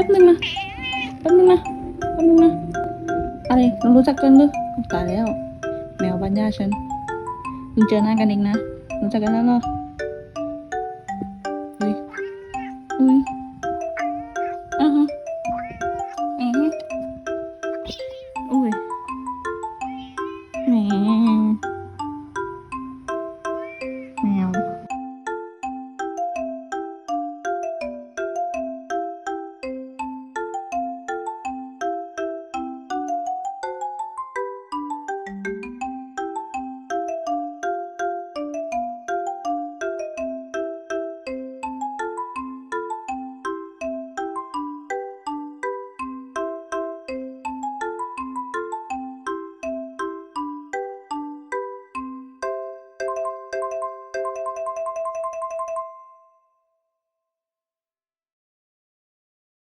แป๊บนึงนะแป๊บนึงนะแป๊บนึงนะอะไรเรารู้จักกันหรือตายแล้ว แมวบ้านย่าฉันเพิ่งเจอหน้ากันเองนะรู้จักกันแล้วเหรออุ้ยอุ้ย